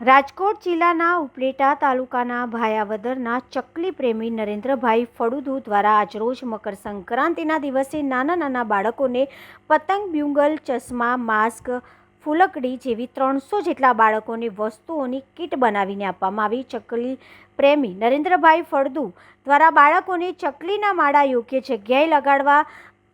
રાજકોટ જિલ્લાના ઉપલેટા તાલુકાના ભાયાવદરના ચકલી પ્રેમી નરેન્દ્રભાઈ ફળુદુ દ્વારા આજરોજ મકર સંક્રાંતિના દિવસે નાના નાના બાળકોને પતંગ, બ્યુંગલ, ચશ્મા, માસ્ક, ફૂલકડી જેવી ત્રણસો જેટલા બાળકોને વસ્તુઓની કીટ બનાવીને આપવામાં આવી. ચકલી પ્રેમી નરેન્દ્રભાઈ ફળદુ દ્વારા બાળકોને ચકલીના માળા યોગ્ય જગ્યાએ લગાડવા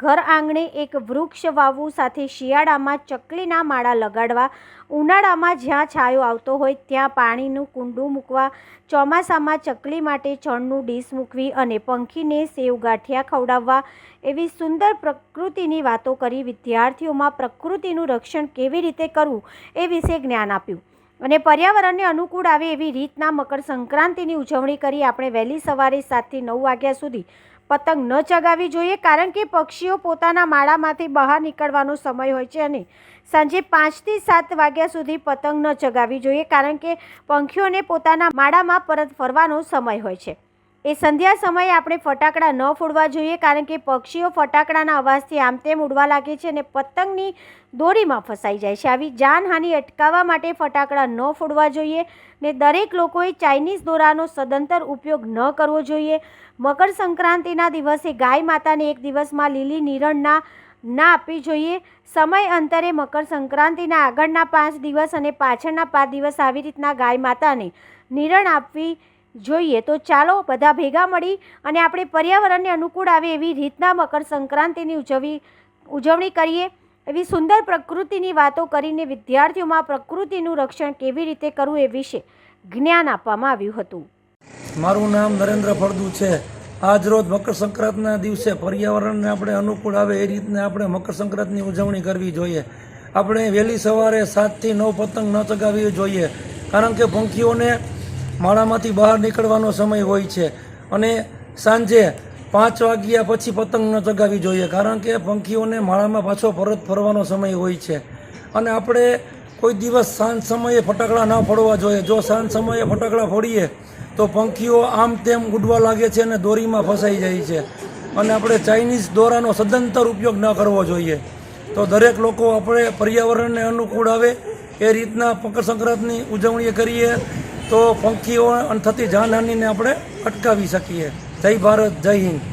ઘર આંગણે એક વૃક્ષ વાવવું સાથે શિયાળામાં ચકલીના માળા લગાડવા ઉનાળામાં જ્યાં છાયો આવતો હોય ત્યાં પાણીનું કુંડું મૂકવા, ચોમાસામાં ચકલી માટે ચણનું ડીશ મૂકવી અને પંખીને સેવ ગાંઠિયા ખવડાવવા એવી સુંદર પ્રકૃતિની વાતો કરી વિદ્યાર્થીઓમાં પ્રકૃતિનું રક્ષણ કેવી રીતે કરવું એ વિશે જ્ઞાન આપ્યું. અને પર્યાવરણને અનુકૂળ આવે એવી રીતના મકર સંક્રાંતિની ઉજવણી કરી આપણે વહેલી સવારે સાતથી નવ વાગ્યા સુધી પતંગ ન ચગાવવી જોઈએ, કારણ કે પક્ષીઓ પોતાના માળામાંથી બહાર નીકળવાનો સમય હોય છે અને સાંજે પાંચથી સાત વાગ્યા સુધી પતંગ ન ચગાવવી જોઈએ, કારણ કે પંખીઓને પોતાના માળામાં પરત ફરવાનો સમય હોય છે. એ સંધ્યા સમયે આપણે ફટાકડા ન ફોડવા જોઈએ કારણ કે પક્ષીઓ ફટાકડાના અવાજથી આમ તેમ ઉડવા લાગે છે અને પતંગની દોરીમાં ફસાઈ જાય છે. આવી જાનહાનિ અટકાવવા માટે ફટાકડા ન ફોડવા જોઈએ ને દરેક લોકોએ ચાઇનીઝ દોરાનો સદંતર ઉપયોગ ન કરવો જોઈએ. મકર સંક્રાંતિના દિવસે ગાય માતાને એક દિવસમાં લીલી નિરણના ના આપવી જોઈએ. સમય અંતરે મકર સંક્રાંતિના આગળના પાંચ દિવસ અને પાછળના પાંચ દિવસ આવી રીતના ગાય માતાને નિરણ આપવી જોઈએ તો ચાલો બધા ભેગા મળી અને આપણે પર્યાવરણને અનુકૂળ આવે એવી રીતના મકર સંક્રાંતિની ઉજવણી ઉજવણી કરીએ. એવી સુંદર પ્રકૃતિની વાતો કરીને વિદ્યાર્થીઓમાં પ્રકૃતિનું રક્ષણ કેવી રીતે કરવું એ વિશે જ્ઞાન આપવામાં આવ્યું હતું. મારું નામ નરેન્દ્ર ફળદુ છે. આજરોજ મકર સંક્રાંતિના દિવસે પર્યાવરણને આપણે અનુકૂળ આવે એ રીતને આપણે મકર સંક્રાંતિની ઉજવણી કરવી જોઈએ. આપણે વહેલી સવારે સાતથી નવ પતંગ ન ચગાવવી જોઈએ, કારણ કે પંખીઓને માળામાંથી બહાર નીકળવાનો સમય હોય છે. અને સાંજે પાંચ વાગ્યા પછી પતંગ ન ચગાવવી જોઈએ, કારણ કે પંખીઓને માળામાં પાછો પરત ફરવાનો સમય હોય છે. અને આપણે કોઈ દિવસ સાંજ સમયે ફટાકડા ન ફોડવા જોઈએ. જો સાંજ સમયે ફટાકડા ફોડીએ, તો પંખીઓ આમ તેમ ઉડવા લાગે છે અને દોરીમાં ફસાઈ જાય છે. અને આપણે ચાઇનીઝ દોરાનો સદંતર ઉપયોગ ન કરવો જોઈએ. તો દરેક લોકો આપણે પર્યાવરણને અનુકૂળ આવે, એ રીતના મકર સંક્રાંતની ઉજવણી કરીએ. તો પંખીઓ થતી જાનહાનિને આપણે અટકાવી શકીએ. જય ભારત જય હિન્દ.